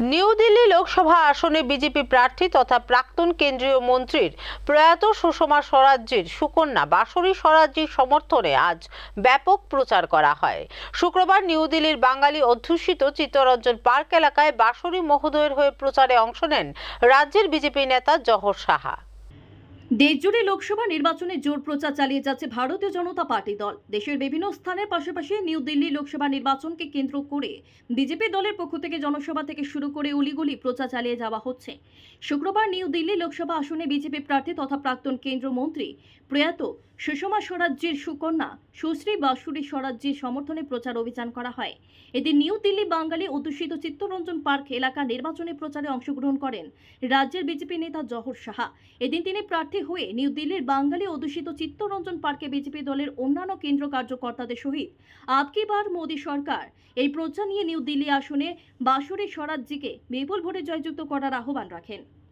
New Delhi Lok Sabha আসনে BJP প্রার্থী তথা প্রাক্তন কেন্দ্রীয় মন্ত্রীর প্রয়াত সুষমা স্বরাজ্যের সুকন্যা বাসরী স্বরাজ্যের সমর্থনে আজ ব্যাপক প্রচার করা হয়। শুক্রবার নিউ দিল্লির বাঙালি অধ্যুষিত চিত্তরঞ্জন পার্ক এলাকায় বাসরী মহোদয়ের হয়ে প্রচারে অংশ নেন রাজ্যের বিজেপি নেতা জহর সাহা। দেশজুড়ে লোকসভা নির্বাচনে জোর প্রচার চালিয়ে যাচ্ছে ভারতীয় জনতা পার্টি দল। দেশের বিভিন্ন স্থানের পাশাপাশি নিউ দিল্লি লোকসভা নির্বাচনকে কেন্দ্র করে বিজেপি দলের পক্ষ থেকে জনসভা থেকে শুরু করে উলিগুলি প্রচার চালিয়ে যাওয়া হচ্ছে। শুক্রবার নিউ দিল্লি লোকসভা আসনে বিজেপি প্রার্থী তথা প্রাক্তন কেন্দ্রমন্ত্রী প্রয়াত সুষমা স্বরাজ্যের সুকন্যা সুশ্রী বাসুরী স্বরাজ্যের সমর্থনে প্রচার অভিযান করা হয়। এদিন নিউ দিল্লি বাঙালি অধ্যুষিত চিত্তরঞ্জন পার্ক এলাকা নির্বাচনী প্রচারে অংশগ্রহণ করেন রাজ্যের বিজেপি নেতা জহর সাহা। এদিন তিনি প্রার্থী হয়ে নিউ দিল্লির বাঙালি অধ্যুষিত চিত্তরঞ্জন পার্কে বিজেপি দলের অন্যান্য কেন্দ্র কার্যকর্তাদের সহিত আবকি বার মোদী সরকার এই প্রচার নিয়ে নিউ দিল্লি আসনে বাসুরী স্বরাজ্যকে বিপুল ভোটে জয়যুক্ত করার আহ্বান রাখেন।